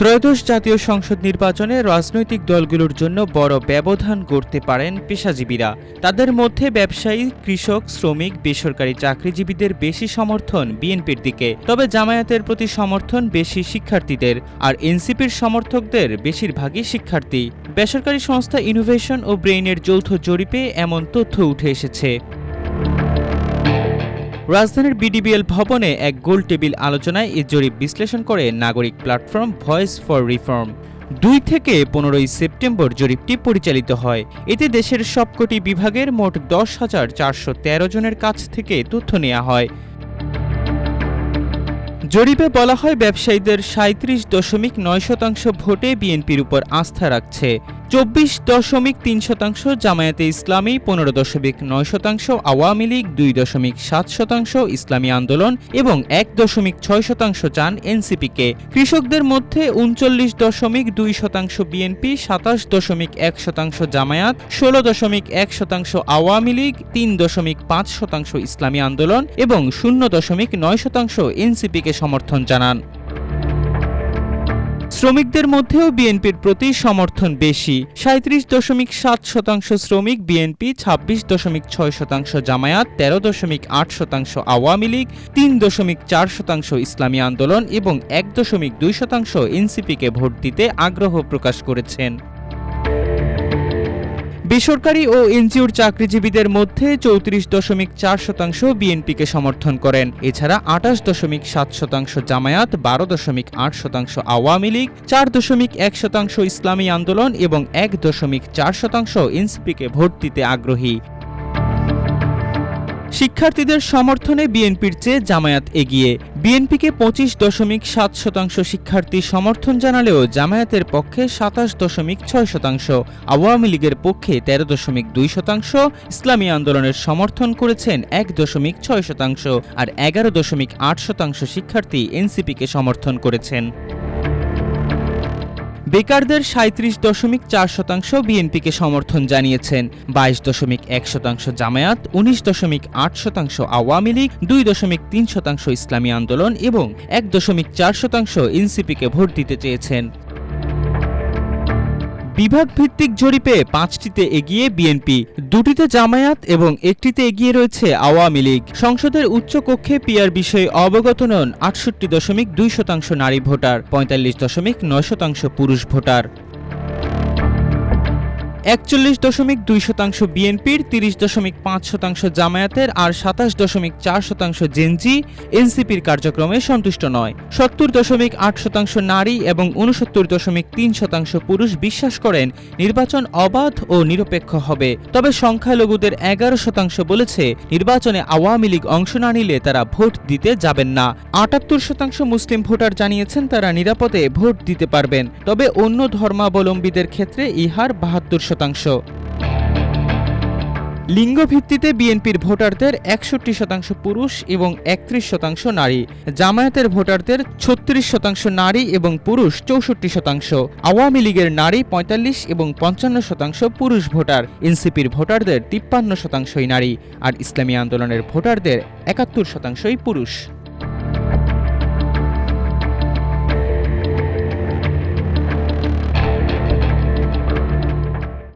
ত্রয়োদশ জাতীয় সংসদ নির্বাচনে রাজনৈতিক দলগুলোর জন্য বড় ব্যবধান গড়তে পারেন পেশাজীবীরা। তাদের মধ্যে ব্যবসায়ী, কৃষক, শ্রমিক, বেসরকারি চাকরিজীবীদের বেশি সমর্থন বিএনপির দিকে। তবে জামায়াতের প্রতি সমর্থন বেশি শিক্ষার্থীদের, আর এনসিপির সমর্থকদের বেশিরভাগই শিক্ষার্থী। বেসরকারি সংস্থা ইনোভেশন ও ব্রেইনের যৌথ জরিপে এমন তথ্য উঠে এসেছে। রাজধানীর বিডিবিএল ভবনে এক গোল টেবিল আলোচনায় এ জরিপ বিশ্লেষণ করে নাগরিক প্ল্যাটফর্ম ভয়েস ফর রিফর্ম। দুই থেকে পনেরোই সেপ্টেম্বর জরিপটি পরিচালিত হয়। এতে দেশের সবকটি বিভাগের মোট দশ হাজার চারশো তেরো জনের কাছ থেকে তথ্য নেওয়া হয়। জরিপে বলা হয়, ব্যবসায়ীদের সাঁত্রিশ দশমিক নয় শতাংশ ভোটে বিএনপির উপর আস্থা রাখছে। চব্বিশ দশমিক তিন শতাংশ, জামায়াতে ইসলামী পনেরো দশমিক নয় শতাংশ, আওয়ামী লীগ দুই দশমিক সাত শতাংশ, ইসলামী আন্দোলন এবং এক দশমিক ছয় শতাংশ চান এনসিপিকে। কৃষকদের মধ্যে উনচল্লিশ দশমিক দুই শতাংশ বিএনপি, সাতাশ দশমিক এক শতাংশ জামায়াত, ষোলো দশমিক এক শতাংশ আওয়ামী লীগ, তিন দশমিক পাঁচ শতাংশ ইসলামী আন্দোলন এবং শূন্য দশমিক নয় শতাংশ এনসিপিকে সমর্থন জানান। শ্রমিকদের মধ্যেও বিএনপির প্রতি সমর্থন বেশি। সাঁত্রিশ দশমিক সাত শতাংশ শ্রমিক বিএনপি, ছাব্বিশ দশমিক ছয় শতাংশ জামায়াত, তেরো দশমিক আট শতাংশ আওয়ামী লীগ, তিন দশমিক চার শতাংশ ইসলামী আন্দোলন এবং এক দশমিক দুই শতাংশ এনসিপিকে ভোট দিতে আগ্রহ প্রকাশ করেছেন। বেসরকারি ও এনজিওর চাকরিজীবীদের মধ্যে চৌত্রিশ দশমিক চার শতাংশ বিএনপিকে সমর্থন করেন। এছাড়া আঠাশ দশমিক সাত শতাংশ জামায়াত, বারো দশমিক আট শতাংশ আওয়ামী লীগ, চার দশমিক এক শতাংশ ইসলামী আন্দোলন এবং এক দশমিক চার শতাংশ এনসিপিকে ভোট দিতে আগ্রহী। শিক্ষার্থীদের সমর্থনে বিএনপির চেয়ে জামায়াত এগিয়ে। বিএনপিকে পঁচিশ দশমিক সাত শতাংশ শিক্ষার্থী সমর্থন জানালেও জামায়াতের পক্ষে সাতাশ দশমিক ছয় শতাংশ, আওয়ামী লীগের পক্ষে তেরো দশমিক দুই শতাংশ, ইসলামী আন্দোলনের সমর্থন করেছেন এক দশমিক ছয় শতাংশ আর এগারো দশমিক আট শতাংশ শিক্ষার্থী এনসিপিকে সমর্থন করেছেন। বেকারদের সাঁত্রিশ দশমিক চার শতাংশ বিএনপিকে সমর্থন জানিয়েছেন, বাইশ দশমিক এক শতাংশ জামায়াত, উনিশ দশমিক আট শতাংশ আওয়ামী লীগ, দুই দশমিক তিন শতাংশ ইসলামী আন্দোলন এবং এক দশমিক চার শতাংশ এনসিপিকে ভোট দিতে চেয়েছেন। বিভাগ ভিত্তিক জরিপে পাঁচটিতে এগিয়ে বিএনপি, দুটিতে জামায়াত এবং একটিতে এগিয়ে রয়েছে আওয়ামী লীগ। সংসদের উচ্চ কক্ষে পিয়ার বিষয়ে অবগত নন আটষট্টি দশমিক দুই শতাংশ নারী ভোটার, পঁয়তাল্লিশ দশমিক নয় শতাংশ পুরুষ ভোটার। একচল্লিশ দশমিক দুই শতাংশ বিএনপির, তিরিশ দশমিক পাঁচ শতাংশ জামায়াতের আর সাতাশ দশমিক চার শতাংশ জেনজি এনসিপির কার্যক্রমে সন্তুষ্ট নয়। সত্তর দশমিক আট শতাংশ নারী এবং উনসত্তর দশমিক তিন শতাংশ পুরুষ বিশ্বাস করেন নির্বাচন অবাধ ও নিরপেক্ষ হবে। তবে সংখ্যালঘুদের এগারো শতাংশ বলেছে নির্বাচনে আওয়ামী লীগ অংশ না নিলে তারা ভোট দিতে যাবেন না। আটাত্তর শতাংশ মুসলিম ভোটার জানিয়েছেন তারা নিরাপদে ভোট দিতে পারবেন। তবে অন্য ধর্মাবলম্বীদের ক্ষেত্রে ইহার বাহাত্তর শতাংশ। লিঙ্গ ভিত্তিতে বিএনপির ভোটারদের একষট্টি শতাংশ পুরুষ এবং একত্রিশ শতাংশ নারী। জামায়াতের ভোটারদের ছত্রিশ শতাংশ নারী এবং পুরুষ চৌষট্টি শতাংশ। আওয়ামী লীগের নারী পঁয়তাল্লিশ এবং পঞ্চান্ন শতাংশ পুরুষ ভোটার। এনসিপির ভোটারদের তিপ্পান্ন শতাংশই নারী। আর ইসলামী আন্দোলনের ভোটারদের একাত্তর শতাংশই পুরুষ।